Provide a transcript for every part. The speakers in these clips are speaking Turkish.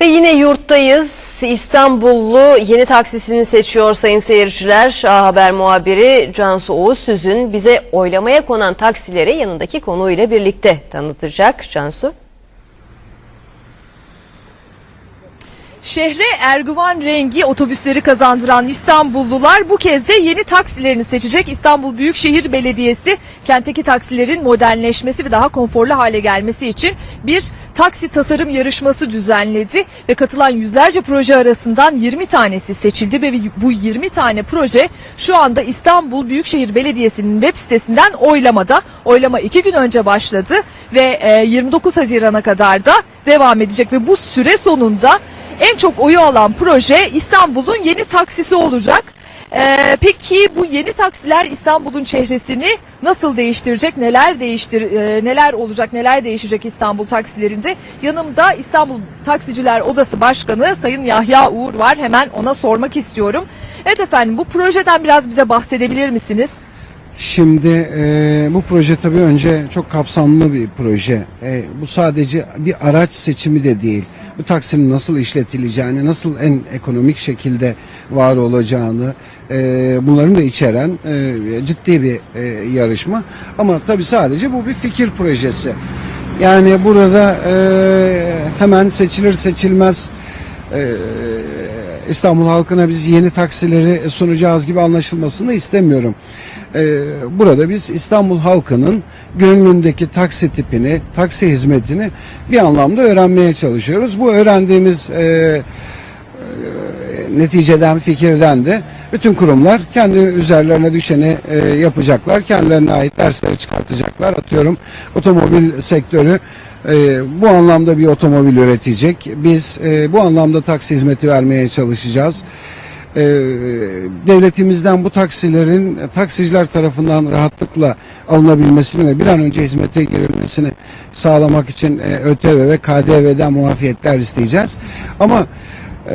Ve yine yurttayız. İstanbullu yeni taksisini seçiyor sayın seyirciler. A Haber muhabiri Cansu Oğuz Süzün bize oylamaya konan taksileri yanındaki konuyla birlikte tanıtacak. Cansu. Şehre Erguvan rengi otobüsleri kazandıran İstanbullular bu kez de yeni taksilerini seçecek. İstanbul Büyükşehir Belediyesi kentteki taksilerin modernleşmesi ve daha konforlu hale gelmesi için bir taksi tasarım yarışması düzenledi ve katılan yüzlerce proje arasından 20 tanesi seçildi ve bu 20 tane proje şu anda İstanbul Büyükşehir Belediyesi'nin web sitesinden oylamada. Oylama iki gün önce başladı ve e, 29 Haziran'a kadar da devam edecek ve bu süre sonunda en çok oyu alan proje İstanbul'un yeni taksisi olacak. Ee, peki bu yeni taksiler İstanbul'un çehresini nasıl değiştirecek? Neler değiştir e, neler olacak? Neler değişecek İstanbul taksilerinde? Yanımda İstanbul Taksiciler Odası Başkanı Sayın Yahya Uğur var. Hemen ona sormak istiyorum. Evet efendim bu projeden biraz bize bahsedebilir misiniz? Şimdi e, bu proje tabii önce çok kapsamlı bir proje. E, bu sadece bir araç seçimi de değil. Bu taksinin nasıl işletileceğini, nasıl en ekonomik şekilde var olacağını, e, bunların da içeren e, ciddi bir e, yarışma. Ama tabii sadece bu bir fikir projesi. Yani burada e, hemen seçilir seçilmez e, İstanbul halkına biz yeni taksileri sunacağız gibi anlaşılmasını istemiyorum. Ee, burada biz İstanbul halkının gönlündeki taksi tipini, taksi hizmetini bir anlamda öğrenmeye çalışıyoruz. Bu öğrendiğimiz e, e, neticeden, fikirden de bütün kurumlar kendi üzerlerine düşeni e, yapacaklar. Kendilerine ait dersleri çıkartacaklar. Atıyorum otomobil sektörü e, bu anlamda bir otomobil üretecek. Biz e, bu anlamda taksi hizmeti vermeye çalışacağız. E, devletimizden bu taksilerin taksiciler tarafından rahatlıkla alınabilmesini ve bir an önce hizmete girilmesini sağlamak için e, ÖTV ve KDV'den muafiyetler isteyeceğiz. Ama ee,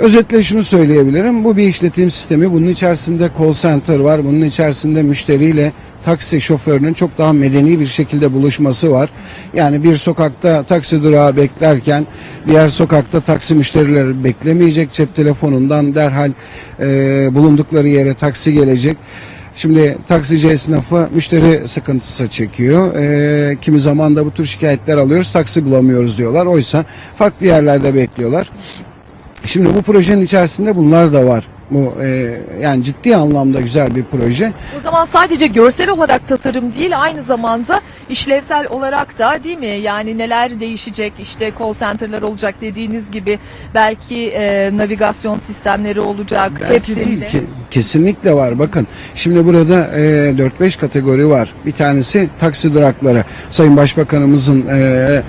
özetle şunu söyleyebilirim. Bu bir işletim sistemi. Bunun içerisinde call center var. Bunun içerisinde müşteriyle taksi şoförünün çok daha medeni bir şekilde buluşması var. Yani bir sokakta taksi durağı beklerken diğer sokakta taksi müşterileri beklemeyecek. Cep telefonundan derhal e, bulundukları yere taksi gelecek. Şimdi taksici esnafı müşteri sıkıntısı çekiyor. E, kimi zaman da bu tür şikayetler alıyoruz. Taksi bulamıyoruz diyorlar. Oysa farklı yerlerde bekliyorlar. Şimdi bu projenin içerisinde bunlar da var. Bu e, yani ciddi anlamda güzel bir proje. O zaman sadece görsel olarak tasarım değil aynı zamanda işlevsel olarak da değil mi? Yani neler değişecek işte call center'lar olacak dediğiniz gibi belki e, navigasyon sistemleri olacak Belki hepsinde. değil ki. Kesinlikle var. Bakın şimdi burada e, 4-5 kategori var. Bir tanesi taksi durakları. Sayın Başbakanımızın e,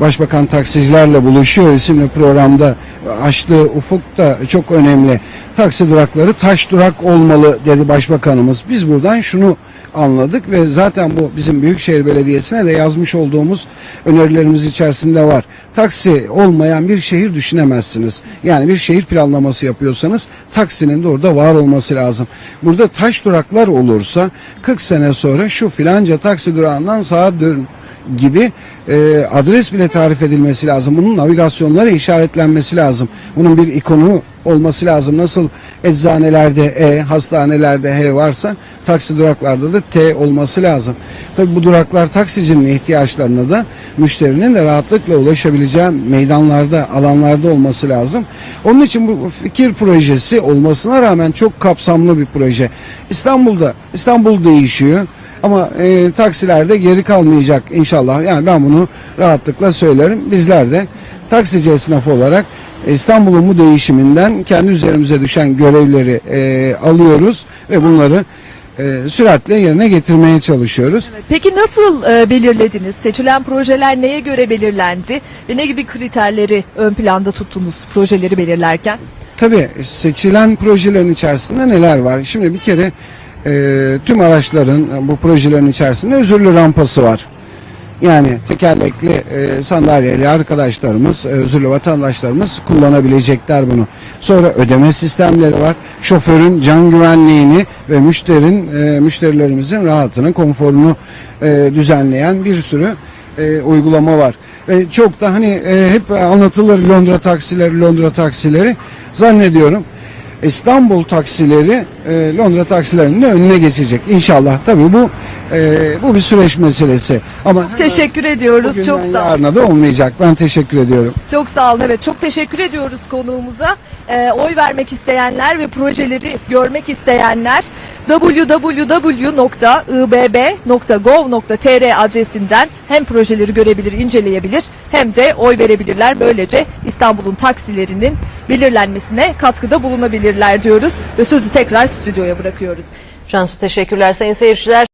Başbakan taksicilerle buluşuyor isimli programda açtığı ufuk da çok önemli. Taksi durakları taş durak olmalı dedi Başbakanımız. Biz buradan şunu anladık ve zaten bu bizim Büyükşehir Belediyesi'ne de yazmış olduğumuz önerilerimiz içerisinde var. Taksi olmayan bir şehir düşünemezsiniz. Yani bir şehir planlaması yapıyorsanız taksinin de orada var olması lazım. Burada taş duraklar olursa 40 sene sonra şu filanca taksi durağından sağa dön gibi e, adres bile tarif edilmesi lazım. Bunun navigasyonlara işaretlenmesi lazım. Bunun bir ikonu olması lazım. Nasıl eczanelerde E, hastanelerde H varsa taksi duraklarda da T olması lazım. Tabi bu duraklar taksicinin ihtiyaçlarına da müşterinin de rahatlıkla ulaşabileceği meydanlarda, alanlarda olması lazım. Onun için bu fikir projesi olmasına rağmen çok kapsamlı bir proje. İstanbul'da, İstanbul değişiyor. Ama e, taksilerde geri kalmayacak inşallah. Yani ben bunu rahatlıkla söylerim. Bizler de taksici esnafı olarak İstanbul'un bu değişiminden kendi üzerimize düşen görevleri e, alıyoruz ve bunları e, süratle yerine getirmeye çalışıyoruz. Peki nasıl e, belirlediniz? Seçilen projeler neye göre belirlendi ve ne gibi kriterleri ön planda tuttunuz projeleri belirlerken? Tabii seçilen projelerin içerisinde neler var? Şimdi bir kere e, tüm araçların bu projelerin içerisinde özürlü rampası var. Yani tekerlekli e, sandalyeli arkadaşlarımız, e, özürlü vatandaşlarımız kullanabilecekler bunu. Sonra ödeme sistemleri var. Şoförün can güvenliğini ve müşterin e, müşterilerimizin rahatını, konforunu e, düzenleyen bir sürü e, uygulama var. Ve çok da hani e, hep anlatılır Londra taksileri, Londra taksileri. Zannediyorum İstanbul taksileri e, Londra taksilerinin önüne geçecek. İnşallah tabii bu e, bu bir süreç meselesi. Ama Teşekkür ediyoruz. Çok sağ olun. yarına da olmayacak. Ben teşekkür ediyorum. Çok sağ olun. Evet çok teşekkür ediyoruz konuğumuza. Ee, oy vermek isteyenler ve projeleri görmek isteyenler www.ibb.gov.tr adresinden hem projeleri görebilir, inceleyebilir hem de oy verebilirler. Böylece İstanbul'un taksilerinin belirlenmesine katkıda bulunabilirler diyoruz ve sözü tekrar stüdyoya bırakıyoruz. Cansu teşekkürler sayın seyirciler.